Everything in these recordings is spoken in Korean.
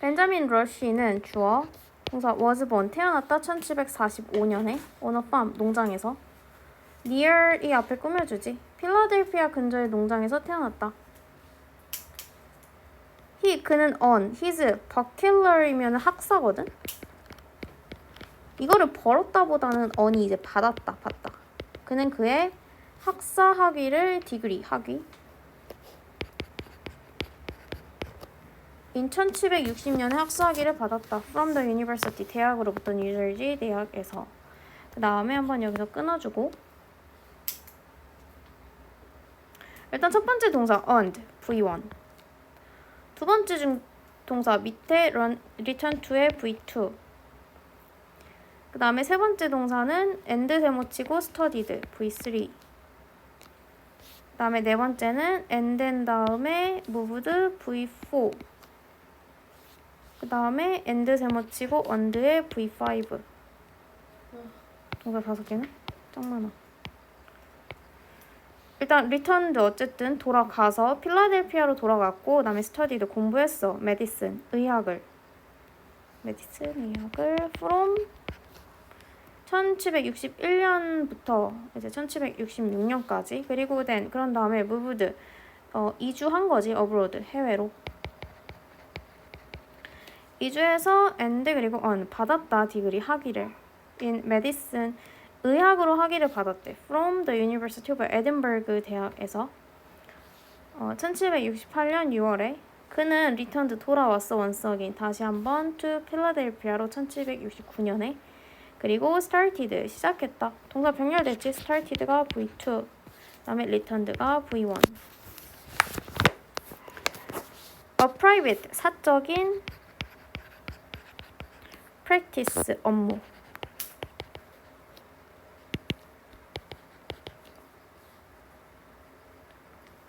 벤자민 러쉬는 주어 동사 was born 태어났다 1745년에 on a farm 농장에서 near 이 앞에 꾸며주지 필라델피아 근처의 농장에서 태어났다. he 그는 on his 버킬러이면 학사거든. 이거를 벌었다보다는 on이 이제 받았다 받다. 그는 그의 학사 학위를 디그리 학위 in 1760년에 학사학위를 받았다. From the University 대학으로부터 뉴저지 대학에서. 그 다음에 한번 여기서 끊어주고. 일단 첫 번째 동사 earned V1 두 번째 중 동사 밑에 run, return to의 V2 그 다음에 세 번째 동사는 end 세모치고 studied V3 그 다음에 네 번째는 and 된 다음에 moved V4 그 다음에 and 세모 치고 on의 V5 동사 다섯 개네? 짱 많아. 일단 returned 어쨌든 돌아가서 필라델피아로 돌아갔고 그다음에 studied 공부했어. medicine 의학을. medicine 의학을 from 1761년부터 이제 1766년까지. 그리고 then 그런 다음에 moved 어, 이주한 거지 abroad 해외로 이주해서 and 그리고 on 받았다 디그리 학위를 in medicine 의학으로 학위를 받았대. From the University of Edinburgh 대학에서 어, 1768년 6월에 그는 returned 돌아왔어 again 다시 한번 to 필라델피아로 1769년에 그리고 started 시작했다. 동사 병렬됐지. started가 V2 그다음에 returned가 V1 A private 사적인 practice 업무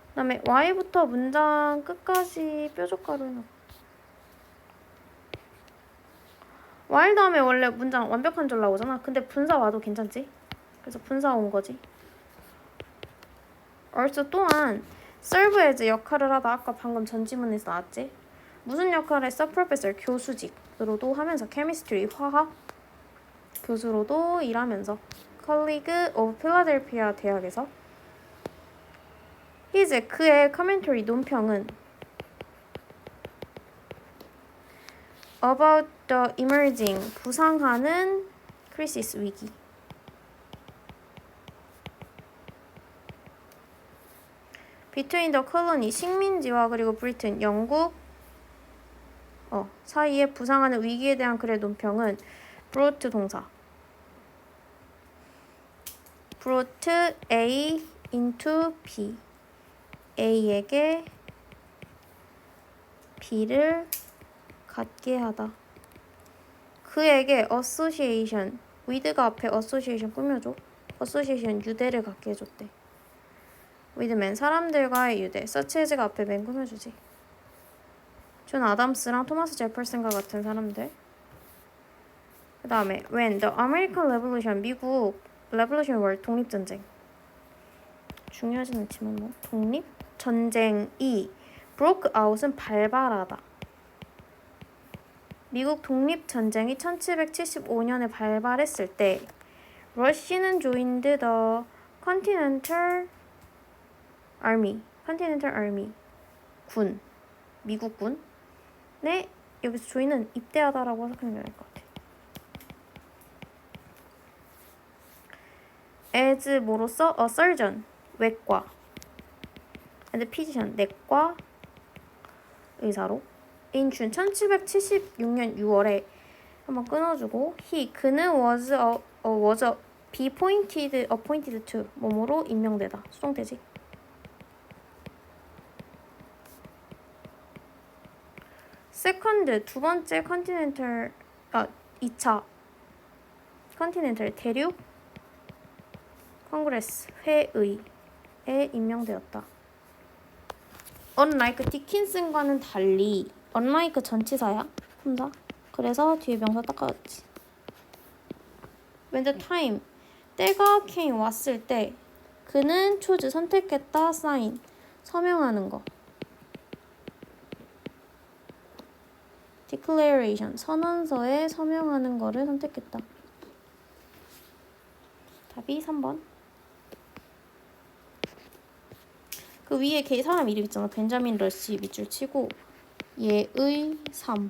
그 다음에 Y부터 문장 끝까지 뾰족가루 Y 다음에 원래 문장 완벽한 줄 나오잖아. 근데 분사 와도 괜찮지? 그래서 분사 온 거지. also 또한 serve as 역할을 하다 아까 방금 전지문에서 나왔지? 무슨 했어? professor 교수직으로도 하면서 chemistry 화학 교수로도 일하면서 colleague of Philadelphia 대학에서 his 그의 commentary 논평은 about the emerging 부상하는 crisis 위기 between the colony 식민지와 그리고 브리튼 영국 어, 사이에 부상하는 위기에 대한 그의 논평은 brought 동사 brought A into B A에게 B를 갖게 하다. 그에게 association, with가 앞에 association 꾸며줘. association 유대를 갖게 해줬대. with men 사람들과의 유대, such as가 앞에 맨 꾸며주지. 존 아담스랑 토마스 제퍼슨과 같은 사람들. 그 다음에 when the American Revolution 미국 Revolution War 독립전쟁 중요하진 않지만 뭐 독립 전쟁이 broke out은 발발하다. 미국 독립 전쟁이 1775년에 발발했을 때 러시는 joined the Continental Army, Continental Army 군, 미국 군. 네, 여기서 join은 입대하다라고 해석하면 될 것 같아. as 뭐로써 a surgeon 외과 and physician 내과 의사로 in June 1776년 6월에 한번 끊어주고 he 그는 was a, a was a be appointed appointed to 뭐뭐로 임명되다 수동태지 second 두 번째 컨티넨탈 아 2차 컨티넨탈 대륙 컨그레스 회의에 임명되었다. unlike 디킨슨과는 달리 unlike 전치사야 혼자 그래서 뒤에 명사 닦아줬지. when the time 때가 came 왔을 때 그는 choose 선택했다 sign 서명하는 거. Declaration 선언서에 서명하는 거를 선택했다. 답이 3번. 그 위에 걔 사람 이름 있잖아. 벤자민 러시 밑줄 치고 얘의 삶